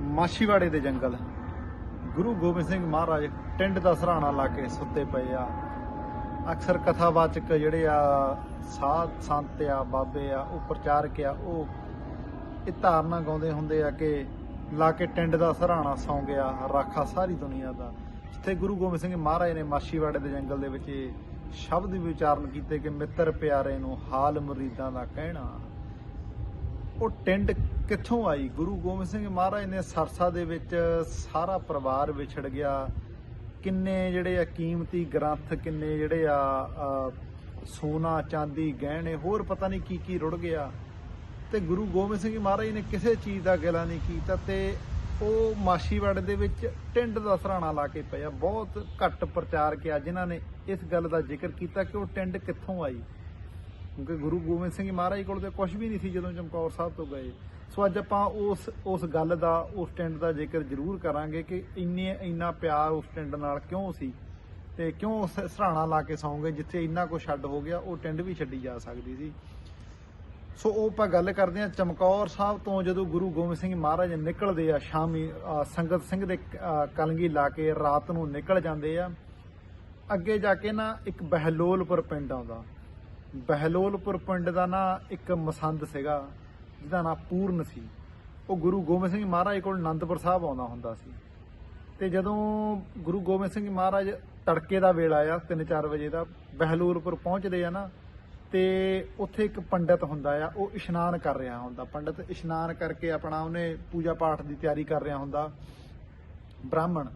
ਮਾਛੀਵਾੜੇ ਦੇ ਜੰਗਲ। ਗੁਰੂ ਗੋਬਿੰਦ ਸਿੰਘ ਮਹਾਰਾਜ ਟਿੰਡ ਦਾ ਸਰਾਣਾ ਲਾ ਕੇ ਸੁੱਤੇ ਪਏ ਆ। ਅਕਸਰ ਕਥਾਵਾਚਕ ਜਿਹੜੇ ਆ, ਸਾਧ ਸੰਤ ਆ, ਬਾਬੇ ਆ, ਉਹ ਪ੍ਰਚਾਰਕ ਆ, ਉਹ ਇਹ ਧਾਰਨਾ ਗਾਉਂਦੇ ਹੁੰਦੇ ਆ ਕਿ ਲਾ ਕੇ ਟਿੰਡ ਦਾ ਸਰਾਣਾ ਸੌਂ ਗਿਆ, ਰਾਖਾ ਸਾਰੀ ਦੁਨੀਆ ਦਾ। ਜਿੱਥੇ ਗੁਰੂ ਗੋਬਿੰਦ ਸਿੰਘ ਮਹਾਰਾਜ ਨੇ ਮਾਛੀਵਾੜੇ ਦੇ ਜੰਗਲ ਦੇ ਵਿੱਚ ਇਹ ਸ਼ਬਦ ਵਿਚਾਰਨ ਕੀਤੇ ਕਿ ਮਿੱਤਰ ਪਿਆਰੇ ਨੂੰ ਹਾਲ ਮੁਰੀਦਾਂ ਦਾ ਕਹਿਣਾ। ਉਹ ਟਿੰਡ ਕਿੱਥੋਂ ਆਈ? ਗੁਰੂ ਗੋਬਿੰਦ ਸਿੰਘ ਮਹਾਰਾਜ ਨੇ ਸਰਸਾ ਦੇ ਵਿੱਚ ਸਾਰਾ ਪਰਿਵਾਰ ਵਿਛੜ ਗਿਆ। ਕਿੰਨੇ ਜਿਹੜੇ ਆ ਕੀਮਤੀ ਗ੍ਰੰਥ, ਕਿੰਨੇ ਜਿਹੜੇ ਆ ਸੋਨਾ, ਚਾਂਦੀ, ਗਹਿਣੇ, ਹੋਰ ਪਤਾ ਨਹੀਂ ਕੀ ਕੀ ਰੁੜ ਗਿਆ। ਤੇ ਗੁਰੂ ਗੋਬਿੰਦ ਸਿੰਘ ਮਹਾਰਾਜ ਨੇ ਕਿਸੇ ਚੀਜ਼ ਦਾ ਗਿਲਾ ਨਹੀਂ ਕੀਤਾ ਤੇ ਉਹ ਮਾਸ਼ੀਵਾੜੇ ਦੇ ਵਿੱਚ ਟਿੰਡ ਦਾ ਸਰਾਣਾ ਲਾ ਕੇ ਪਿਆ। ਬਹੁਤ ਘੱਟ ਪ੍ਰਚਾਰ ਕਿਆ ਜਿਨ੍ਹਾਂ ਨੇ ਇਸ ਗੱਲ ਦਾ ਜ਼ਿਕਰ ਕੀਤਾ ਕਿ ਉਹ ਟਿੰਡ ਕਿੱਥੋਂ ਆਈ। ਕਿਉਂਕਿ ਗੁਰੂ ਗੋਬਿੰਦ ਸਿੰਘ ਮਹਾਰਾਜ ਕੋਲ ਤੇ ਕੁਝ ਵੀ ਨਹੀਂ ਸੀ ਜਦੋਂ ਚਮਕੌਰ ਸਾਹਿਬ ਤੋਂ ਗਏ। ਸੋ ਅੱਜ ਆਪਾਂ ਉਸ ਉਸ ਗੱਲ ਦਾ ਉਸ ਟਿੰਡ ਦਾ ਜ਼ਿਕਰ ਜ਼ਰੂਰ ਕਰਾਂਗੇ ਕਿ ਇੰਨੇ ਇੰਨਾ ਪਿਆਰ ਉਸ ਟਿੰਡ ਨਾਲ ਕਿਉਂ ਸੀ ਤੇ ਕਿਉਂ ਉਸ ਸਰਾਣਾ ਲਾ ਕੇ ਸੌਂਗੇ ਜਿੱਥੇ ਇੰਨਾ ਕੁਝ ਛੱਡ ਹੋ ਗਿਆ ਉਹ ਟਿੰਡ ਵੀ ਛੱਡੀ ਜਾ ਸਕਦੀ ਸੀ। ਸੋ ਉਹ ਆਪਾਂ ਗੱਲ ਕਰਦੇ ਹਾਂ ਚਮਕੌਰ ਸਾਹਿਬ ਤੋਂ ਜਦੋਂ ਗੁਰੂ ਗੋਬਿੰਦ ਸਿੰਘ ਮਹਾਰਾਜ ਨਿਕਲਦੇ ਆ ਸ਼ਾਮੀ ਸੰਗਤ ਸਿੰਘ ਦੇ ਅ, ਕਲਗੀ ਲਾ ਕੇ ਰਾਤ ਨੂੰ ਨਿਕਲ ਜਾਂਦੇ ਆ ਅੱਗੇ ਜਾ ਕੇ ਨਾ ਇੱਕ ਬਹਿਲੋਲਪੁਰ ਪਿੰਡ ਆਉਂਦਾ। ਬਹਿਲੋਲਪੁਰ ਪਿੰਡ ਦਾ ਨਾ ਇੱਕ ਮਸੰਦ ਸੀਗਾ। ਜਿਹਦਾ ਨਾਂ ਪੂਰਨ ਸੀ। ਉਹ ਗੁਰੂ ਗੋਬਿੰਦ ਸਿੰਘ ਮਹਾਰਾਜ ਕੋਲ ਅਨੰਦਪੁਰ ਸਾਹਿਬ ਆਉਂਦਾ ਹੁੰਦਾ ਸੀ। ਤੇ ਜਦੋਂ ਗੁਰੂ ਗੋਬਿੰਦ ਸਿੰਘ ਮਹਾਰਾਜ ਤੜਕੇ ਦਾ ਵੇਲਾ ਆ 3-4 ਵਜੇ ਦਾ, ਬਹਿਲੂਰਪੁਰ ਪਹੁੰਚਦੇ ਆ ਨਾ, ਤੇ ਉੱਥੇ ਇੱਕ ਪੰਡਤ ਹੁੰਦਾ ਆ, ਉਹ ਇਸ਼ਨਾਨ ਕਰ ਰਿਹਾ ਹੁੰਦਾ। ਪੰਡਤ ਇਸ਼ਨਾਨ ਕਰਕੇ ਆਪਣਾ ਉਹਨੇ ਪੂਜਾ ਪਾਠ ਦੀ ਤਿਆਰੀ ਕਰ ਰਿਹਾ ਹੁੰਦਾ। ਬ੍ਰਾਹਮਣ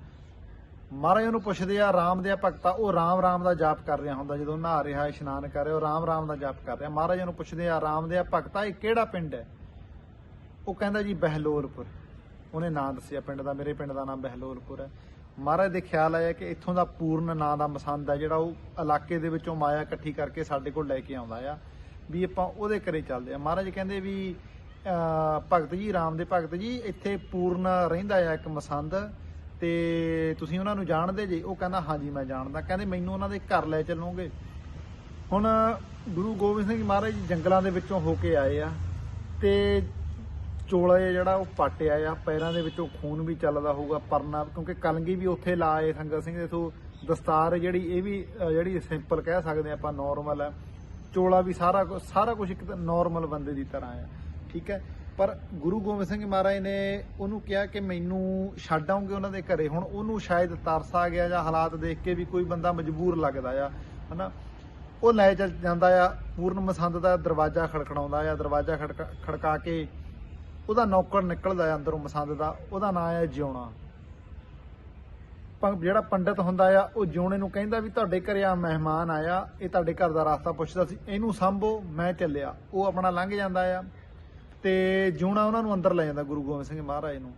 ਮਹਾਰਾਜ ਉਹਨੂੰ ਪੁੱਛਦੇ ਆ, ਰਾਮ ਦੇ ਭਗਤਾ, ਉਹ ਰਾਮ ਰਾਮ ਦਾ ਜਾਪ ਕਰ ਰਿਹਾ ਹੁੰਦਾ, ਜਦੋਂ ਨਹਾ ਰਿਹਾ, ਇਸ਼ਨਾਨ ਕਰ ਰਿਹਾ, ਉਹ ਰਾਮ ਰਾਮ ਦਾ ਜਾਪ ਕਰ ਰਿਹਾ। ਮਹਾਰਾਜ ਨੂੰ ਪੁੱਛਦੇ ਆ, ਰਾਮ ਦੇ ਭਗਤਾ, ਇਹ ਕਿਹੜਾ ਪਿੰਡ ਹੈ? ਉਹ ਕਹਿੰਦਾ ਜੀ, ਬਹਿਲੋਲਪੁਰ। ਉਹਨੇ ਨਾਂ ਦੱਸਿਆ, ਪਿੰਡ ਦਾ, ਮੇਰੇ ਪਿੰਡ ਦਾ ਨਾਮ ਬਹਿਲੋਲਪੁਰ ਹੈ। ਮਹਾਰਾਜ ਦੇ ਖਿਆਲ ਆਇਆ ਕਿ ਇੱਥੋਂ ਦਾ ਪੂਰਨ ਨਾਂ ਦਾ ਮਸੰਦ ਹੈ, ਜਿਹੜਾ ਉਹ ਇਲਾਕੇ ਦੇ ਵਿੱਚੋਂ ਮਾਇਆ ਇਕੱਠੀ ਕਰਕੇ ਸਾਡੇ ਕੋਲ ਲੈ ਕੇ ਆਉਂਦਾ ਆ, ਵੀ ਆਪਾਂ ਉਹਦੇ ਘਰੇ ਚੱਲਦੇ ਆ। ਮਹਾਰਾਜ ਕਹਿੰਦੇ ਵੀ ਭਗਤ ਜੀ, ਰਾਮ ਦੇ ਭਗਤ ਜੀ, ਇੱਥੇ ਪੂਰਨ ਰਹਿੰਦਾ ਆ ਇੱਕ ਮਸੰਦ। ਤੇ ਤੁਸੀਂ ਉਹਨਾਂ ਨੂੰ ਜਾਣਦੇ ਜੇ? ਉਹ ਕਹਿੰਦਾ, ਹਾਂਜੀ, ਮੈਂ ਜਾਣਦਾ। ਕਹਿੰਦੇ, ਮੈਨੂੰ ਉਹਨਾਂ ਦੇ ਘਰ ਲੈ ਚੱਲੋਗੇ? ਹੁਣ ਗੁਰੂ ਗੋਬਿੰਦ ਸਿੰਘ ਮਹਾਰਾਜ ਜੀ ਜੰਗਲਾਂ ਦੇ ਵਿੱਚੋਂ ਹੋ ਕੇ ਆਏ ਆ ਤੇ ਚੋਲਾ ਜਿਹੜਾ ਉਹ ਪਾਟਿਆ ਆ ਪੈਰਾਂ ਦੇ ਵਿੱਚੋਂ ਖੂਨ ਵੀ ਚੱਲਦਾ ਹੋਊਗਾ ਪਰਨਾ, ਕਿਉਂਕਿ ਕਲੰਗੀ ਵੀ ਉੱਥੇ ਲਾਏ ਸੰਗਤ ਸਿੰਘ ਦੇ ਤੋਂ ਦਸਤਾਰ ਜਿਹੜੀ, ਇਹ ਵੀ ਜਿਹੜੀ ਸਿੰਪਲ ਕਹਿ ਸਕਦੇ ਆਪਾਂ ਨਾਰਮਲ ਹੈ ਚੋਲਾ ਵੀ ਸਾਰਾ ਕੁਛ ਸਾਰਾ ਕੁਝ ਇੱਕ ਨਾਰਮਲ ਬੰਦੇ ਦੀ ਤਰ੍ਹਾਂ ਆ, ਠੀਕ ਹੈ? ਪਰ ਗੁਰੂ ਗੋਬਿੰਦ ਸਿੰਘ ਮਹਾਰਾਜ ਨੇ ਉਹਨੂੰ ਕਿਹਾ ਕਿ ਮੈਨੂੰ ਛੱਡ ਆਉਂਗੇ ਉਹਨਾਂ ਦੇ ਘਰੇ। ਹੁਣ ਉਹਨੂੰ ਸ਼ਾਇਦ ਤਰਸ ਆ ਗਿਆ ਜਾਂ ਹਾਲਾਤ ਦੇਖ ਕੇ ਵੀ ਕੋਈ ਬੰਦਾ ਮਜਬੂਰ ਲੱਗਦਾ ਆ, ਹਨਾ? ਉਹ ਲੈ ਚੱਲ ਜਾਂਦਾ ਆ, ਪੂਰਨ ਮਸੰਦ ਦਾ ਦਰਵਾਜ਼ਾ ਖੜਕਣਾਉਂਦਾ ਆ, ਦਰਵਾਜ਼ਾ ਖੜਕਾ ਖੜਕਾ ਕੇ ਉਹਦਾ ਨੌਕਰ ਨਿਕਲਦਾ ਆ ਅੰਦਰੋਂ ਮਸੰਦ ਦਾ, ਉਹਦਾ ਨਾਂ ਆ ਜਿਉਣਾ। ਪਰ ਜਿਹੜਾ ਪੰਡਤ ਹੁੰਦਾ ਆ, ਉਹ ਜਿਉਣੇ ਨੂੰ ਕਹਿੰਦਾ ਵੀ ਤੁਹਾਡੇ ਘਰੇ ਆ ਮਹਿਮਾਨ ਆਇਆ, ਇਹ ਤੁਹਾਡੇ ਘਰ ਦਾ ਰਸਤਾ ਪੁੱਛਦਾ ਸੀ, ਇਹਨੂੰ ਸੰਭੋ, ਮੈਂ ਚੱਲਿਆ। ਉਹ ਆਪਣਾ ਲੰਘ ਜਾਂਦਾ ਆ। ਤੇ ਜਿਉਣਾ ਉਹਨਾਂ ਨੂੰ ਅੰਦਰ ਲੈ ਜਾਂਦਾ ਗੁਰੂ ਗੋਬਿੰਦ ਸਿੰਘ ਮਹਾਰਾਜ ਨੂੰ।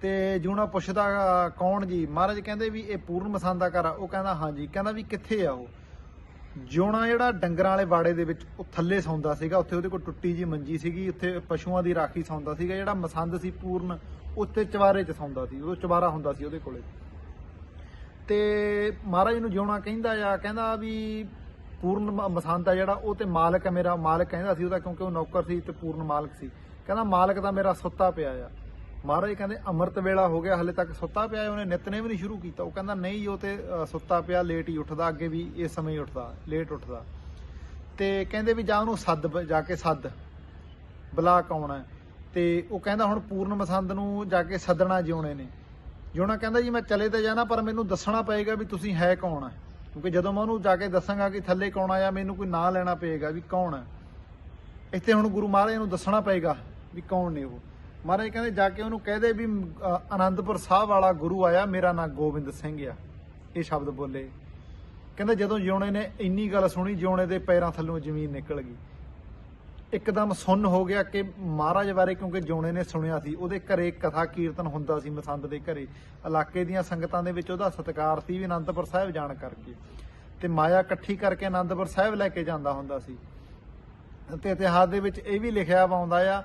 ਤੇ ਜਿਉਣਾ ਪੁੱਛਦਾ ਅ, ਕੌਣ ਜੀ? ਮਹਾਰਾਜ ਕਹਿੰਦੇ ਵੀ ਇਹ ਪੂਰਨ ਮਸੰਦ ਦਾ ਘਰ ਆ। ਉਹ ਕਹਿੰਦਾ ਹਾਂਜੀ ਕਹਿੰਦਾ ਵੀ ਕਿੱਥੇ ਆ ਉਹ? ਜਿਉਣਾ ਜਿਹੜਾ ਡੰਗਰਾਂ ਵਾਲੇ ਬਾੜੇ ਦੇ ਵਿੱਚ ਉਹ ਥੱਲੇ ਸੌਂਦਾ ਸੀਗਾ ਉੱਥੇ ਉਹਦੇ ਕੋਲ ਟੁੱਟੀ ਜੀ ਮੰਜੀ ਸੀਗੀ ਉੱਥੇ ਪਸ਼ੂਆਂ ਦੀ ਰਾਖੀ ਸੌਂਦਾ ਸੀਗਾ ਜਿਹੜਾ ਮਸੰਦ ਸੀ ਪੂਰਨ ਉੱਤੇ ਚਵਾਰੇ 'ਚ ਸੌਂਦਾ ਸੀ ਉਹ ਚਵਾਰਾ ਹੁੰਦਾ ਸੀ ਉਹਦੇ ਕੋਲੇ। ਤੇ ਮਹਾਰਾਜ ਨੂੰ ਜਿਉਣਾ ਕਹਿੰਦਾ ਆ ਕਹਿੰਦਾ ਵੀ ਪੂਰਨ ਮਸੰਦ ਆ ਜਿਹੜਾ, ਉਹ ਤੇ ਮਾਲਕ ਹੈ ਮੇਰਾ, ਮਾਲਕ ਕਹਿੰਦਾ ਸੀ ਉਹਦਾ ਕਿਉਂਕਿ ਉਹ ਨੌਕਰ ਸੀ ਤੇ ਪੂਰਨ ਮਾਲਕ ਸੀ। ਕਹਿੰਦਾ, ਮਾਲਕ ਤਾਂ ਮੇਰਾ ਸੁੱਤਾ ਪਿਆ ਆ। ਮਹਾਰਾਜ ਕਹਿੰਦੇ, ਅੰਮ੍ਰਿਤ ਵੇਲਾ ਹੋ ਗਿਆ, ਹਲੇ ਤੱਕ ਸੁੱਤਾ ਪਿਆ ਉਹਨੇ ਨਿਤਨੇ ਵੀ ਨਹੀਂ ਸ਼ੁਰੂ ਕੀਤਾ। ਉਹ ਕਹਿੰਦਾ, ਨਹੀਂ, ਉਹ ਤੇ ਸੁੱਤਾ ਪਿਆ, ਲੇਟ ਹੀ ਉੱਠਦਾ, ਅੱਗੇ ਵੀ ਇਸ ਸਮੇਂ ਹੀ ਉੱਠਦਾ, ਲੇਟ ਉੱਠਦਾ। ਤੇ ਕਹਿੰਦੇ ਵੀ ਜਾ ਉਹਨੂੰ ਸੱਦ ਜਾ ਕੇ ਸੱਦ ਬੁਲਾ ਕੌਣ ਹੈ ਤੇ ਉਹ ਕਹਿੰਦਾ, ਹੁਣ ਪੂਰਨ ਮਸੰਦ ਨੂੰ ਜਾ ਕੇ ਸੱਦਣਾ ਜਿਉਣੇ ਨੇ। ਜਿਉਣਾ ਕਹਿੰਦਾ, ਜੀ ਮੈਂ ਚਲੇ ਤਾਂ ਜਾਣਾ, ਪਰ ਮੈਨੂੰ ਦੱਸਣਾ ਪਏਗਾ ਵੀ ਤੁਸੀਂ ਹੈ ਕੌਣ ਹੈ ਕਿਉਂਕਿ ਜਦੋਂ ਮੈਂ ਉਹਨੂੰ ਜਾ ਕੇ ਦੱਸਾਂਗਾ ਕਿ ਥੱਲੇ ਕੌਣ ਆਇਆ ਮੈਨੂੰ ਕੋਈ ਨਾਂ ਲੈਣਾ ਪਏਗਾ ਵੀ ਕੌਣ ਹੈ। ਇੱਥੇ ਹੁਣ ਗੁਰੂ ਮਹਾਰਾਜ ਨੂੰ ਦੱਸਣਾ ਪਏਗਾ ਵੀ ਕੌਣ ਨੇ ਉਹ। ਮਹਾਰਾਜ ਕਹਿੰਦੇ ਜਾ ਕੇ ਉਹਨੂੰ ਕਹਦੇ ਵੀ ਅ, ਆਨੰਦਪੁਰ ਸਾਹਿਬ ਵਾਲਾ ਗੁਰੂ ਆਇਆ ਮੇਰਾ ਨਾਂ ਗੋਬਿੰਦ ਸਿੰਘ ਆ। ਇਹ ਸ਼ਬਦ ਬੋਲੇ। ਕਹਿੰਦੇ ਜਦੋਂ ਜਿਉਣੇ ਨੇ ਇੰਨੀ ਗੱਲ ਸੁਣੀ ਜਿਉਣੇ ਦੇ ਪੈਰਾਂ ਥੱਲੋਂ ਜ਼ਮੀਨ ਨਿਕਲ ਗਈ। ਇੱਕਦਮ ਸੁੰਨ ਹੋ ਗਿਆ ਕਿ ਮਹਾਰਾਜ ਬਾਰੇ ਕਿਉਂਕਿ ਜਿਉਣੇ ਨੇ ਸੁਣਿਆ ਸੀ, ਉਹਦੇ ਘਰੇ ਕਥਾ ਕੀਰਤਨ ਹੁੰਦਾ ਸੀ ਮਸੰਦ ਦੇ ਘਰੇ। ਇਲਾਕੇ ਦੀਆਂ ਸੰਗਤਾਂ ਦੇ ਵਿੱਚ ਉਹਦਾ ਸਤਿਕਾਰ ਸੀ ਵੀ ਅਨੰਦਪੁਰ ਸਾਹਿਬ ਜਾਣ ਕਰਕੇ। ਤੇ ਮਾਇਆ ਇਕੱਠੀ ਕਰਕੇ ਆਨੰਦਪੁਰ ਸਾਹਿਬ ਲੈ ਕੇ ਜਾਂਦਾ ਹੁੰਦਾ ਸੀ। ਤੇ ਇਤਿਹਾਸ ਦੇ ਵਿੱਚ ਇਹ ਵੀ ਲਿਖਿਆ ਪਾਉਂਦਾ ਆ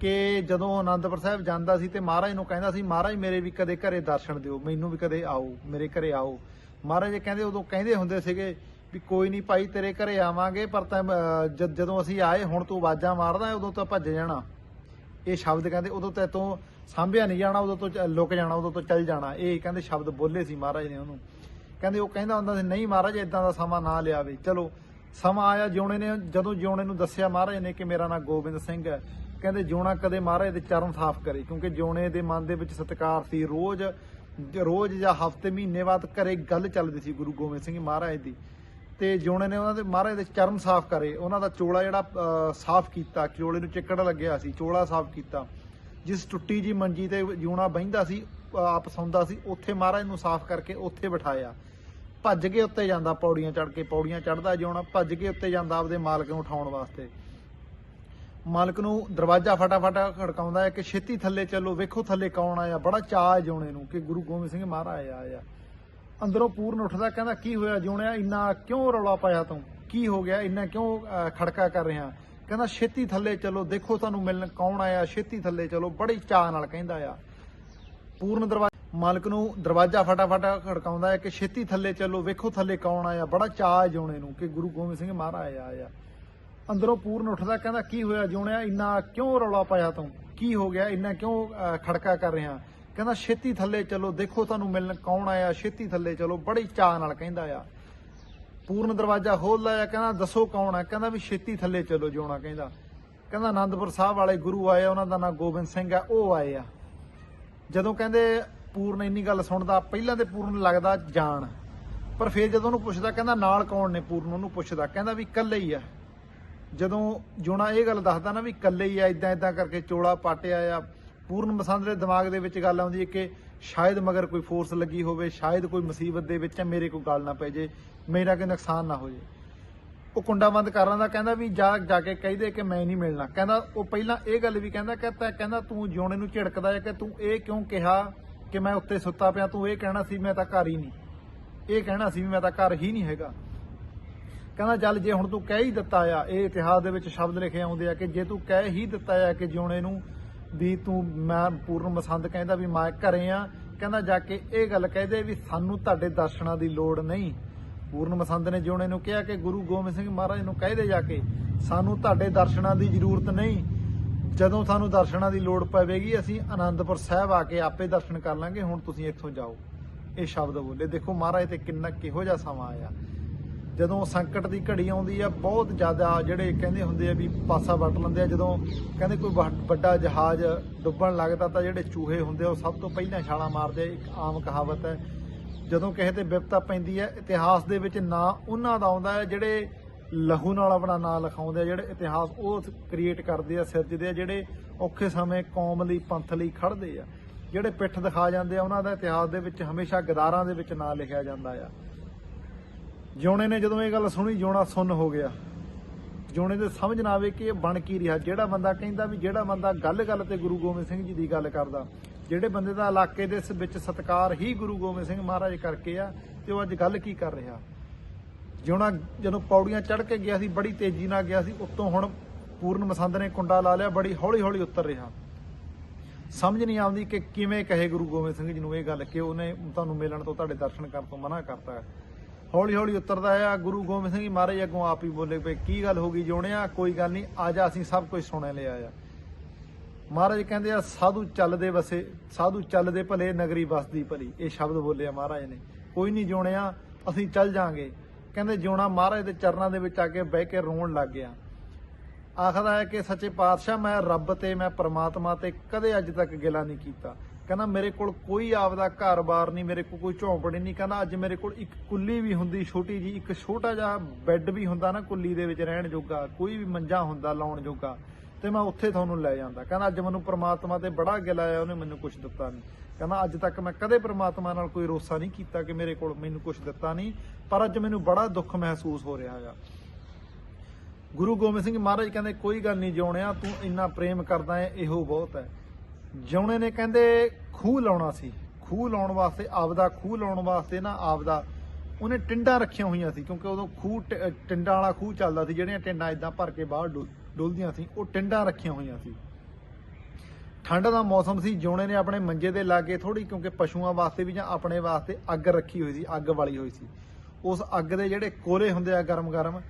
ਕਿ ਜਦੋਂ ਅਨੰਦਪੁਰ ਸਾਹਿਬ ਜਾਂਦਾ ਸੀ ਤੇ ਮਹਾਰਾਜ ਨੂੰ ਕਹਿੰਦਾ ਸੀ, ਮਹਾਰਾਜ, ਮੇਰੇ ਵੀ ਕਦੇ ਘਰੇ ਦਰਸ਼ਨ ਦਿਓ, ਮੈਨੂੰ ਵੀ ਕਦੇ ਆਓ, ਮੇਰੇ ਘਰੇ ਆਓ। ਮਹਾਰਾਜ ਇਹ ਕਹਿੰਦੇ, ਉਦੋਂ ਕਹਿੰਦੇ ਹੁੰਦੇ ਸੀਗੇ ਵੀ ਕੋਈ ਨਹੀਂ ਭਾਈ, ਤੇਰੇ ਘਰੇ ਆਵਾਂਗੇ, ਪਰ ਤੈਂ ਜਦ, ਜਦੋਂ ਅਸੀਂ ਆਏ, ਹੁਣ ਤੂੰ ਆਵਾਜ਼ਾਂ ਮਾਰਦਾ ਉਦੋਂ ਤਾਂ ਭੱਜ ਜਾਣਾ। ਇਹ ਸ਼ਬਦ ਕਹਿੰਦੇ, ਉਦੋਂ ਤੇ ਤੋਂ ਸਾਂਭਿਆ ਨਹੀਂ ਜਾਣਾ, ਉਦੋਂ ਤੋਂ ਲੁਕ ਜਾਣਾ, ਉਦੋਂ ਤੋਂ ਚੱਲ ਜਾਣਾ। ਇਹ ਕਹਿੰਦੇ ਸ਼ਬਦ ਬੋਲੇ ਸੀ ਮਹਾਰਾਜ ਨੇ ਉਹਨੂੰ। ਕਹਿੰਦੇ ਉਹ ਕਹਿੰਦਾ ਹੁੰਦਾ ਸੀ, ਨਹੀਂ ਮਹਾਰਾਜ ਇਦਾਂ ਦਾ ਸਮਾਂ ਨਾ ਲਿਆਵੇ। ਚਲੋ, ਸਮਾਂ ਆਇਆ, ਜਿਉਣੇ ਨੇ, ਜਦੋਂ ਜਿਉਣੇ ਨੂੰ ਦੱਸਿਆ ਮਹਾਰਾਜ ਨੇ ਕਿ ਮੇਰਾ ਨਾਮ ਗੋਬਿੰਦ ਸਿੰਘ ਹੈ। ਕਹਿੰਦੇ ਜਿਉਣਾ ਕਦੇ ਮਹਾਰਾਜ ਦੇ ਚਰਨ ਸਾਫ਼ ਕਰੇ, ਕਿਉਂਕਿ ਜਿਉਣੇ ਦੇ ਮਨ ਦੇ ਵਿੱਚ ਸਤਿਕਾਰ ਸੀ। ਰੋਜ਼ ਰੋਜ਼ ਜਾਂ ਹਫ਼ਤੇ, ਮਹੀਨੇ ਬਾਅਦ ਘਰੇ ਗੱਲ ਚੱਲਦੀ ਸੀ ਗੁਰੂ ਗੋਬਿੰਦ ਸਿੰਘ ਮਹਾਰਾਜ ਦੀ। ਤੇ ਜਿਉਣੇ ਨੇ ਉਹਨਾਂ ਦੇ ਮਹਾਰਾਜ ਦੇ ਚਰਨ ਸਾਫ਼ ਕਰੇ ਉਹਨਾਂ ਦਾ ਚੋਲਾ ਜਿਹੜਾ ਸਾਫ਼ ਕੀਤਾ ਚੋਲੇ ਨੂੰ ਚਿੱਕੜ ਲੱਗਿਆ ਸੀ ਚੋਲਾ ਸਾਫ਼ ਕੀਤਾ। ਜਿਸ ਟੁੱਟੀ ਜੀ ਮੰਜੀ ਤੇ ਜਿਉਣਾ ਬਹਿੰਦਾ ਸੀ ਅਹ, ਆਪ ਸੌਂਦਾ ਸੀ ਉੱਥੇ ਮਹਾਰਾਜ ਨੂੰ ਸਾਫ਼ ਕਰਕੇ ਉੱਥੇ ਬਿਠਾਇਆ। ਭੱਜ ਕੇ ਉੱਤੇ ਜਾਂਦਾ ਪੌੜੀਆਂ ਚੜ ਕੇ ਪੌੜੀਆਂ ਚੜਦਾ ਜਿਉਣਾ ਭੱਜ ਕੇ ਉੱਤੇ ਜਾਂਦਾ ਆਪਦੇ ਮਾਲਕ ਨੂੰ ਉਠਾਉਣ ਵਾਸਤੇ। ਮਾਲਕ ਨੂੰ ਦਰਵਾਜ਼ਾ ਫਟਾਫਟ ਖੜਕਾਉਂਦਾ ਹੈ ਕਿ ਛੇਤੀ ਥੱਲੇ ਚੱਲੋ ਵੇਖੋ ਥੱਲੇ ਕੌਣ ਆਇਆ ਬੜਾ ਚਾਅ ਜਿਉਣੇ ਨੂੰ ਕਿ ਗੁਰੂ ਗੋਬਿੰਦ ਸਿੰਘ ਮਹਾਰਾਜ ਆਇਆ। ਅੰਦਰੋਂ ਪੂਰਨ ਉੱਠਦਾ ਕਹਿੰਦਾ ਕੀ ਹੋਇਆ ਜਿਉਣਿਆ? ਇੰਨਾ ਕਿਉਂ ਰੌਲਾ ਪਾਇਆ ਤੂੰ? ਕੀ ਹੋ ਗਿਆ? ਇੰਨਾ ਕਿਉਂ ਖੜਕਾ ਕਰ ਰਿਹਾ? ਕਹਿੰਦਾ ਛੇਤੀ ਥੱਲੇ ਚਲੋ ਦੇਖੋ ਤੁਹਾਨੂੰ ਮਿਲਣ ਕੌਣ ਆਇਆ? ਛੇਤੀ ਥੱਲੇ ਚਲੋ। ਬੜੀ ਚਾਅ ਨਾਲ ਕਹਿੰਦਾ ਆ। ਪੂਰਨ ਦਰਵਾਜ਼ਾ ਮਾਲਕ ਨੂੰ ਦਰਵਾਜ਼ਾ ਫਟਾਫਟ ਖੜਕਾਉਂਦਾ ਹੈ ਕਿ ਛੇਤੀ ਥੱਲੇ ਚਲੋ ਵੇਖੋ ਥੱਲੇ ਕੌਣ ਆਇਆ। ਬੜਾ ਚਾਅ ਹੈ ਜਿਉਣੇ ਨੂੰ ਕਿ ਗੁਰੂ ਗੋਬਿੰਦ ਸਿੰਘ ਮਹਾਰਾਜ ਆਇਆ ਅੰਦਰੋਂ ਪੂਰਨ ਉੱਠਦਾ ਕਹਿੰਦਾ ਕੀ ਹੋਇਆ ਜਿਉਣਿਆ? ਇੰਨਾ ਕਿਉਂ ਰੌਲਾ ਪਾਇਆ ਤੂੰ? ਕੀ ਹੋ ਗਿਆ? ਇੰਨਾ ਕਿਉਂ ਅਹ, ਖੜਕਾ ਕਰ ਰਿਹਾ? ਕਹਿੰਦਾ ਛੇਤੀ ਥੱਲੇ ਚਲੋ ਦੇਖੋ ਤੁਹਾਨੂੰ ਮਿਲਣ ਕੌਣ ਆਇਆ ਛੇਤੀ ਥੱਲੇ ਚਲੋ। ਬੜੀ ਚਾਅ ਨਾਲ ਕਹਿੰਦਾ ਆ। ਪੂਰਨ ਦਰਵਾਜ਼ਾ ਖੋਲਦਾ ਆ ਕਹਿੰਦਾ ਦੱਸੋ ਕੌਣ ਆ? ਕਹਿੰਦਾ ਵੀ ਛੇਤੀ ਥੱਲੇ ਚਲੋ ਜਿਉਣਾ ਕਹਿੰਦਾ। ਕਹਿੰਦਾ ਆਨੰਦਪੁਰ ਸਾਹਿਬ ਵਾਲੇ ਗੁਰੂ ਆਏ ਆ, ਉਹਨਾਂ ਦਾ ਨਾਮ ਗੋਬਿੰਦ ਸਿੰਘ ਆ ਉਹ ਆਏ ਆ। ਜਦੋਂ ਕਹਿੰਦੇ ਪੂਰਨ ਇੰਨੀ ਗੱਲ ਸੁਣਦਾ ਪਹਿਲਾਂ ਤੇ ਪੂਰਨ ਲੱਗਦਾ ਜਾਣ। ਪਰ ਫਿਰ ਜਦੋਂ ਉਹਨੂੰ ਪੁੱਛਦਾ ਕਹਿੰਦਾ ਨਾਲ ਕੌਣ ਨੇ? ਪੂਰਨ ਉਹਨੂੰ ਪੁੱਛਦਾ ਕਹਿੰਦਾ ਵੀ ਇਕੱਲੇ ਹੀ ਆ। ਜਦੋਂ ਜੋਣਾ ਇਹ ਗੱਲ ਦੱਸਦਾ ਨਾ ਵੀ ਇਕੱਲੇ ਹੀ ਆ ਇਦਾਂ ਇਦਾਂ ਕਰਕੇ ਚੋਲਾ ਪਾਟਿਆ ਆ ਪੂਰਨ ਮਸੰਦ ਦੇ ਦਿਮਾਗ ਦੇ ਵਿੱਚ ਗੱਲ ਆਉਂਦੀ ਹੈ ਕਿ ਸ਼ਾਇਦ ਮਗਰ ਕੋਈ ਫੋਰਸ ਲੱਗੀ ਹੋਵੇ, ਸ਼ਾਇਦ ਕੋਈ ਮੁਸੀਬਤ ਦੇ ਵਿੱਚ ਮੇਰੇ ਕੋਈ ਗੱਲ ਨਾ ਪੈ ਜੇ ਮੇਰਾ ਕੋਈ ਨੁਕਸਾਨ ਨਾ ਹੋ ਜੇ ਉਹ ਕੁੰਡਾ ਬੰਦ ਕਰ ਦਾ ਕਹਿੰਦਾ ਵੀ ਜਾ ਜਾ ਕੇ ਕਹਿ ਦੇ ਕਿ ਮੈਂ ਨਹੀਂ ਮਿਲਣਾ। ਕਹਿੰਦਾ ਉਹ ਪਹਿਲਾਂ ਇਹ ਗੱਲ ਵੀ ਕਹਿੰਦਾ ਕਹਿੰਦਾ ਕਹਿੰਦਾ ਤੂੰ ਜਿਉਣੇ ਨੂੰ ਝਿੜਕਦਾ ਹੈ ਕਿ ਤੂੰ ਇਹ ਕਿਉਂ ਕਿਹਾ ਕਿ ਮੈਂ ਉੱਤੇ ਸੁੱਤਾ ਪਿਆ, ਤੂੰ ਇਹ ਕਹਿਣਾ ਸੀ ਮੈਂ ਤਾਂ ਘਰ ਹੀ ਨਹੀਂ। ਇਹ ਕਹਿਣਾ ਸੀ ਵੀ ਮੈਂ ਤਾਂ ਘਰ ਹੀ ਨਹੀਂ ਹੈਗਾ। ਕਹਿੰਦਾ ਚੱਲ ਜੇ ਹੁਣ ਤੂੰ ਕਹਿ ਹੀ ਦਿੱਤਾ ਆ, ਇਹ ਇਤਿਹਾਸ ਦੇ ਵਿੱਚ ਸ਼ਬਦ ਲਿਖੇ ਆਉਂਦੇ ਆ ਕਿ ਜੇ ਤੂੰ ਕਹਿ ਹੀ ਦਿੱਤਾ ਆ ਕਿ ਜਿਉਣੇ ਨੂੰ ਵੀ ਤੂੰ ਮੈਂ ਪੂਰਨ ਮਸੰਦ ਕਹਿੰਦਾ ਵੀ ਮੈਂ ਘਰੇ ਆ, ਕਹਿੰਦਾ ਜਾ ਕੇ ਇਹ ਗੱਲ ਕਹਦੇ ਵੀ ਸਾਨੂੰ ਤੁਹਾਡੇ ਦਰਸ਼ਨਾਂ ਦੀ ਲੋੜ ਨਹੀਂ। ਪੂਰਨ ਮਸੰਦ ਨੇ ਜਿਉਣੇ ਨੂੰ ਕਿਹਾ ਕਿ ਗੁਰੂ ਗੋਬਿੰਦ ਸਿੰਘ ਮਹਾਰਾਜ ਨੂੰ ਕਹਦੇ ਜਾ ਕੇ, ਸਾਨੂੰ ਤੁਹਾਡੇ ਦਰਸ਼ਨਾਂ ਦੀ ਜ਼ਰੂਰਤ ਨਹੀਂ। ਜਦੋਂ ਸਾਨੂੰ ਦਰਸ਼ਨਾਂ ਦੀ ਲੋੜ ਪਵੇਗੀ, ਅਸੀਂ ਆਨੰਦਪੁਰ ਸਾਹਿਬ ਆ ਕੇ ਆਪੇ ਦਰਸ਼ਨ ਕਰ ਲਾਂਗੇ, ਹੁਣ ਤੁਸੀਂ ਇੱਥੋਂ ਜਾਓ। ਇਹ ਸ਼ਬਦ ਬੋਲੇ। ਦੇਖੋ ਮਹਾਰਾਜ ਤੇ ਕਿੰਨਾ ਕਿਹੋ ਜਿਹਾ ਸਮਾਂ ਆਇਆ। ਜਦੋਂ ਸੰਕਟ ਦੀ ਘੜੀ ਆਉਂਦੀ ਆ, ਬਹੁਤ ਜ਼ਿਆਦਾ ਜਿਹੜੇ ਕਹਿੰਦੇ ਹੁੰਦੇ ਆ ਵੀ ਪਾਸਾ ਵੱਟ ਲੈਂਦੇ ਆ। ਜਦੋਂ ਕਹਿੰਦੇ ਕੋਈ ਵੱਡ- ਵੱਡਾ ਜਹਾਜ਼ ਡੁੱਬਣ ਲੱਗਦਾ ਤਾਂ ਜਿਹੜੇ ਚੂਹੇ ਹੁੰਦੇ ਆ, ਉਹ ਸਭ ਤੋਂ ਪਹਿਲਾਂ ਛਾਲਾਂ ਮਾਰਦੇ ਆ। ਇੱਕ ਆਮ ਕਹਾਵਤ ਹੈ, ਜਦੋਂ ਕਿਸੇ ਤੇ ਵਿਪਤਾ ਪੈਂਦੀ ਹੈ ਇਤਿਹਾਸ ਦੇ ਵਿੱਚ ਨਾਂ ਉਹਨਾਂ ਦਾ ਆਉਂਦਾ ਹੈ, ਜਿਹੜੇ ਲਹੂ ਨਾਲ ਆਪਣਾ ਨਾਂ ਲਿਖਾਉਂਦੇ ਆ, ਜਿਹੜੇ ਇਤਿਹਾਸ ਉਹ ਕ੍ਰੀਏਟ ਕਰਦੇ ਆ, ਸਿਰਜਦੇ ਆ, ਜਿਹੜੇ ਔਖੇ ਸਮੇਂ ਕੌਮ ਲਈ, ਪੰਥ ਲਈ ਖੜਦੇ ਆ। ਜਿਹੜੇ ਪਿੱਠ ਦਿਖਾ ਜਾਂਦੇ ਆ, ਉਹਨਾਂ ਦਾ ਇਤਿਹਾਸ ਦੇ ਵਿੱਚ ਹਮੇਸ਼ਾ ਗਦਾਰਾਂ ਦੇ ਵਿੱਚ ਨਾਂ ਲਿਖਿਆ ਜਾਂਦਾ ਆ। ਜਿਉਣੇ ਨੇ ਜਦੋਂ ਇਹ ਗੱਲ ਸੁਣੀ ਜਿਉਣਾ ਸੁੰਨ ਹੋ ਗਿਆ। ਜਿਉਣੇ ਦੇ ਸਮਝ ਨਾ ਆਵੇ ਕਿ ਇਹ ਬਣ ਕੀ ਰਿਹਾ। ਜਿਹੜਾ ਬੰਦਾ ਕਹਿੰਦਾ ਵੀ ਜਿਹੜਾ ਬੰਦਾ ਗੱਲ-ਗੱਲ ਤੇ ਗੁਰੂ ਗੋਬਿੰਦ ਸਿੰਘ ਜੀ ਦੀ ਗੱਲ ਕਰਦਾ, ਜਿਹੜੇ ਬੰਦੇ ਦਾ ਇਲਾਕੇ ਦੇ ਵਿੱਚ ਸਤਕਾਰ ਹੀ ਗੁਰੂ ਗੋਬਿੰਦ ਸਿੰਘ ਮਹਾਰਾਜ ਕਰਕੇ ਆ, ਤੇ ਉਹ ਅੱਜ ਗੱਲ ਕੀ ਕਰ ਰਿਹਾ? ਜਿਉਣਾ ਜਦੋਂ ਪੌੜੀਆਂ ਚੜ ਕੇ ਗਿਆ ਸੀ, ਬੜੀ ਤੇਜ਼ੀ ਨਾਲ ਗਿਆ ਸੀ, ਉੱਤੋਂ ਹੁਣ ਪੂਰਨ ਮਸੰਦ ਨੇ ਕੁੰਡਾ ਲਾ ਲਿਆ, ਬੜੀ ਹੌਲੀ-ਹੌਲੀ ਉੱਤਰ ਰਿਹਾ। ਸਮਝ ਨਹੀਂ ਆਉਂਦੀ ਕਿ ਕਿਵੇਂ ਕਹੇ ਗੁਰੂ ਗੋਬਿੰਦ ਸਿੰਘ ਜੀ ਨੂੰ ਇਹ ਗੱਲ ਕਿ ਉਹਨੇ ਤੁਹਾਨੂੰ ਮਿਲਣ ਤੋਂ ਤੁਹਾਡੇ ਦਰਸ਼ਨ ਕਰਨ ਤੋਂ ਮਨਾ ਕਰਤਾ। ਹੌਲੀ ਹੌਲੀ ਉਤਰਦਾ ਆ। ਗੁਰੂ ਗੋਬਿੰਦ ਸਿੰਘ ਜੀ ਮਹਾਰਾਜ ਅੱਗੋਂ ਆਪ ਹੀ ਬੋਲੇ ਪਏ, ਕੀ ਗੱਲ ਹੋ ਗਈ ਜੋਣਿਆ? ਕੋਈ ਗੱਲ ਨਹੀਂ, ਆ ਅਸੀਂ ਸਭ ਕੁਝ ਸੁਣ ਲਿਆ ਆ। ਮਹਾਰਾਜ ਕਹਿੰਦੇ ਆ, ਸਾਧੂ ਚੱਲਦੇ ਵਸੇ, ਸਾਧੂ ਚੱਲਦੇ ਭਲੇ, ਨਗਰੀ ਵਸਦੀ ਭਲੀ। ਇਹ ਸ਼ਬਦ ਬੋਲੇ ਆ ਮਹਾਰਾਜ ਨੇ। ਕੋਈ ਨਹੀਂ ਜੋਣਿਆ, ਅਸੀਂ ਚੱਲ ਜਾਾਂਗੇ। ਕਹਿੰਦੇ ਜਿਉਣਾ ਮਹਾਰਾਜ ਦੇ ਚਰਨਾਂ ਦੇ ਵਿੱਚ ਆ ਕੇ ਬਹਿ ਕੇ ਰੋਣ ਲੱਗ ਗਿਆ। ਆਖਦਾ ਹੈ ਕਿ, ਸੱਚੇ ਪਾਤਸ਼ਾਹ, ਮੈਂ ਰੱਬ ਤੇ, ਮੈਂ ਪਰਮਾਤਮਾ ਤੇ ਕਦੇ ਅੱਜ ਤੱਕ ਗਿਲਾ ਨਹੀਂ ਕੀਤਾ। ਕਹਿੰਦਾ ਮੇਰੇ ਕੋਲ ਕੋਈ ਆਪਦਾ ਘਰ-ਬਾਰ ਨਹੀਂ, ਮੇਰੇ ਕੋਲ ਕੋਈ ਝੌਂਪੜੀ ਨਹੀਂ। ਕਹਿੰਦਾ ਅੱਜ ਮੇਰੇ ਕੋਲ ਇੱਕ ਕੁੱਲੀ ਵੀ ਹੁੰਦੀ ਛੋਟੀ ਜੀ ਇੱਕ ਛੋਟਾ ਜਿਹਾ ਬੈੱਡ ਵੀ ਹੁੰਦਾ ਨਾ ਕੁੱਲੀ ਦੇ ਵਿੱਚ ਰਹਿਣ ਜੋਗਾ, ਕੋਈ ਵੀ ਮੰਜਾ ਹੁੰਦਾ ਲਾਉਣ ਜੋਗਾ, ਤੇ ਮੈਂ ਉੱਥੇ ਤੁਹਾਨੂੰ ਲੈ ਜਾਂਦਾ। ਕਹਿੰਦਾ ਅੱਜ ਮੈਨੂੰ ਪ੍ਰਮਾਤਮਾ ਤੇ ਬੜਾ ਗਿਲਾ ਆਇਆ ਉਹਨੇ ਮੈਨੂੰ ਕੁਝ ਦਿੱਤਾ ਨਹੀਂ। ਕਹਿੰਦਾ ਅੱਜ ਤੱਕ ਮੈਂ ਕਦੇ ਪ੍ਰਮਾਤਮਾ ਨਾਲ ਕੋਈ ਰੋਸਾ ਨਹੀਂ ਕੀਤਾ ਕਿ ਮੇਰੇ ਕੋਲ ਮੈਨੂੰ ਕੁਝ ਦਿੱਤਾ ਨਹੀਂ, ਪਰ ਅੱਜ ਮੈਨੂੰ ਬੜਾ ਦੁੱਖ ਮਹਿਸੂਸ ਹੋ ਰਿਹਾ ਹੈਗਾ। ਗੁਰੂ ਗੋਬਿੰਦ ਸਿੰਘ ਮਹਾਰਾਜ ਕਹਿੰਦੇ, ਕੋਈ ਗੱਲ ਨਹੀਂ, ਜਿਉਣਿਆ ਤੂੰ ਇੰਨਾ ਪ੍ਰੇਮ ਕਰਦਾ ਹੈ ਇਹੋ ਬਹੁਤ ਹੈ। ਜਿਉਣੇ ਨੇ ਕਹਿੰਦੇ ਖੂਹ ਲਾਉਣਾ ਸੀ। ਖੂਹ ਲਾਉਣ ਵਾਸਤੇ, ਆਪਦਾ ਖੂਹ ਲਾਉਣ ਵਾਸਤੇ ਨਾ ਆਪਦਾ ਉਹਨੇ ਟਿੰਡਾਂ ਰੱਖੀਆਂ ਹੋਈਆਂ ਸੀ, ਕਿਉਂਕਿ ਉਦੋਂ ਖੂਹ ਟ- ਟਿੰਡਾਂ ਵਾਲਾ ਖੂਹ ਚੱਲਦਾ ਸੀ, ਜਿਹੜੀਆਂ ਟਿੰਡਾਂ ਇਦਾਂ ਭਰ ਕੇ ਬਾਹਰ ਡੁੱਲ- ਡੁੱਲਦੀਆਂ ਸੀ, ਉਹ ਟਿੰਡਾਂ ਰੱਖੀਆਂ ਹੋਈਆਂ ਸੀ। ਠੰਡ ਦਾ ਮੌਸਮ ਸੀ, ਜਿਉਣੇ ਨੇ ਆਪਣੇ ਮੰਜੇ ਦੇ ਲਾਗੇ ਥੋੜੀ ਕਿਉਂਕਿ ਪਸ਼ੂਆਂ ਵਾਸਤੇ ਵੀ ਜਾਂ ਆਪਣੇ ਵਾਸਤੇ ਅੱਗ ਰੱਖੀ ਹੋਈ ਸੀ, ਅੱਗ ਵਾਲੀ ਹੋਈ ਸੀ। ਉਸ ਅੱਗ ਦੇ ਜਿਹੜੇ ਕੋਲੇ ਹੁੰਦੇ ਆ ਗਰਮ-ਗਰਮ,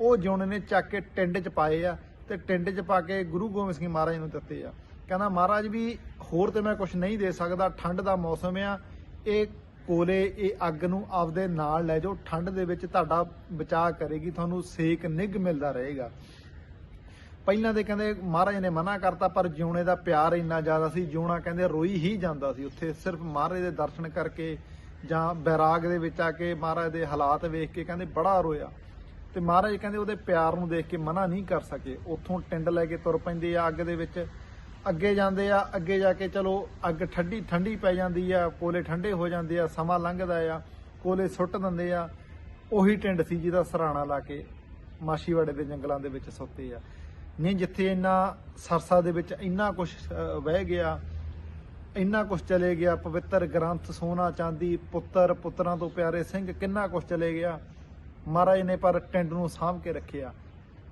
ਉਹ ਜਿਉਣੇ ਨੇ ਚੱਕ ਕੇ ਟਿੰਡ 'ਚ ਪਾਏ ਆ ਤੇ ਟਿੰਡ 'ਚ ਪਾ ਕੇ ਗੁਰੂ ਗੋਬਿੰਦ ਸਿੰਘ ਮਹਾਰਾਜ ਨੂੰ ਦਿੱਤੇ ਆ। ਕਹਿੰਦਾ, ਮਹਾਰਾਜ ਵੀ ਹੋਰ ਤੇ ਮੈਂ ਕੁਝ ਨਹੀਂ ਦੇ ਸਕਦਾ, ਠੰਡ ਦਾ ਮੌਸਮ ਆ, ਇਹ ਕੋਲੇ, ਇਹ ਅੱਗ ਨੂੰ ਆਪਦੇ ਨਾਲ ਲੈ ਜਾਓ, ਠੰਡ ਦੇ ਵਿੱਚ ਤੁਹਾਡਾ ਬਚਾਅ ਕਰੇਗੀ, ਤੁਹਾਨੂੰ ਸੇਕ ਨਿੱਘ ਮਿਲਦਾ ਰਹੇਗਾ। ਪਹਿਲਾਂ ਦੇ ਕਹਿੰਦੇ, ਮਹਾਰਾਜ ਨੇ ਮਨਾ ਕਰਤਾ, ਪਰ ਜਿਉਣੇ ਦਾ ਪਿਆਰ ਇੰਨਾ ਜ਼ਿਆਦਾ ਸੀ, ਜਿਉਣਾ ਕਹਿੰਦੇ ਰੋਈ ਹੀ ਜਾਂਦਾ ਸੀ ਉੱਥੇ, ਸਿਰਫ ਮਹਾਰਾਜ ਦੇ ਦਰਸ਼ਨ ਕਰਕੇ ਜਾਂ ਬੈਰਾਗ ਦੇ ਵਿੱਚ ਆ ਕੇ ਮਹਾਰਾਜ ਦੇ ਹਾਲਾਤ ਵੇਖ ਕੇ ਕਹਿੰਦੇ ਬੜਾ ਰੋਇਆ। ਤੇ ਮਹਾਰਾਜ ਕਹਿੰਦੇ ਉਹਦੇ ਪਿਆਰ ਨੂੰ ਦੇਖ ਕੇ ਮਨਾ ਨਹੀਂ ਕਰ ਸਕੇ, ਉੱਥੋਂ ਟਿੰਡ ਲੈ ਕੇ ਤੁਰ ਪੈਂਦੇ ਆ ਅੱਗ ਦੇ ਵਿੱਚ ਅੱਗੇ ਜਾਂਦੇ ਆ, ਅੱਗੇ ਜਾ ਕੇ ਚਲੋ ਅੱਗ ਠੰਡੀ ਠੰਡੀ ਪੈ ਜਾਂਦੀ ਆ, ਕੋਲੇ ਠੰਡੇ ਹੋ ਜਾਂਦੇ ਆ, ਸਮਾਂ ਲੰਘਦਾ ਆ, ਕੋਲੇ ਸੁੱਟ ਦਿੰਦੇ ਆ। ਉਹੀ ਟਿੰਡ ਸੀ ਜਿਹਦਾ ਸਰਾਣਾ ਲਾ ਕੇ ਮਾਸ਼ੀਵਾੜੇ ਦੇ ਜੰਗਲਾਂ ਦੇ ਵਿੱਚ ਸੁੱਤੇ ਆ। ਨਹੀਂ, ਜਿੱਥੇ ਇੰਨਾ ਸਰਸਾ ਦੇ ਵਿੱਚ ਇੰਨਾ ਕੁਝ ਵਹਿ ਗਿਆ, ਇੰਨਾ ਕੁਝ ਚਲੇ ਗਿਆ, ਪਵਿੱਤਰ ਗ੍ਰੰਥ, ਸੋਨਾ, ਚਾਂਦੀ, ਪੁੱਤਰ, ਪੁੱਤਰਾਂ ਤੋਂ ਪਿਆਰੇ ਸਿੰਘ, ਕਿੰਨਾ ਕੁਝ ਚਲੇ ਗਿਆ। ਮਹਾਰਾਜ ਨੇ ਪਰ ਟਿੰਡ ਨੂੰ ਸਾਂਭ ਕੇ ਰੱਖਿਆ।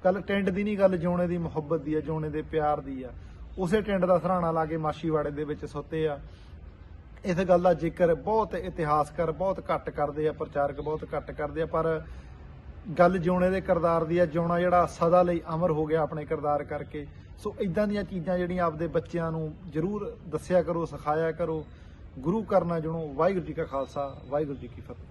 ਕੱਲ ਟਿੰਡ ਦੀ ਨਹੀਂ ਗੱਲ ਜੋਣੇ ਦੀ ਮੁਹੱਬਤ ਦੀ ਆ ਜੋਣੇ ਦੇ ਪਿਆਰ ਦੀ ਆ। ਉਸੇ ਟਿੰਡ ਦਾ ਸਰਾਣਾ ਲਾ ਕੇ ਮਾਸ਼ੀਵਾੜੇ ਦੇ ਵਿੱਚ ਸੁੱਤੇ ਆ। ਇਸ ਗੱਲ ਦਾ ਜ਼ਿਕਰ ਬਹੁਤ ਇਤਿਹਾਸਕਾਰ, ਬਹੁਤ ਘੱਟ ਕਰਦੇ ਆ, ਪ੍ਰਚਾਰਕ ਬਹੁਤ ਘੱਟ ਕਰਦੇ ਆ, ਪਰ ਗੱਲ ਜਿਉਣੇ ਦੇ ਕਿਰਦਾਰ ਦੀ ਆ, ਜਿਉਣਾ ਜਿਹੜਾ ਸਦਾ ਲਈ ਅਮਰ ਹੋ ਗਿਆ ਆਪਣੇ ਕਿਰਦਾਰ ਕਰਕੇ। ਸੋ ਇਦਾਂ ਦੀਆਂ ਚੀਜ਼ਾਂ ਜਿਹੜੀਆਂ ਆਪਦੇ ਬੱਚਿਆਂ ਨੂੰ ਜ਼ਰੂਰ ਦੱਸਿਆ ਕਰੋ, ਸਿਖਾਇਆ ਕਰੋ। ਗੁਰੂ ਕਰਨਾ ਜੁਣੋ। ਵਾਹਿਗੁਰੂ ਜੀ ਕਾ ਖਾਲਸਾ, ਵਾਹਿਗੁਰੂ ਜੀ ਕੀ ਫਤਿਹ।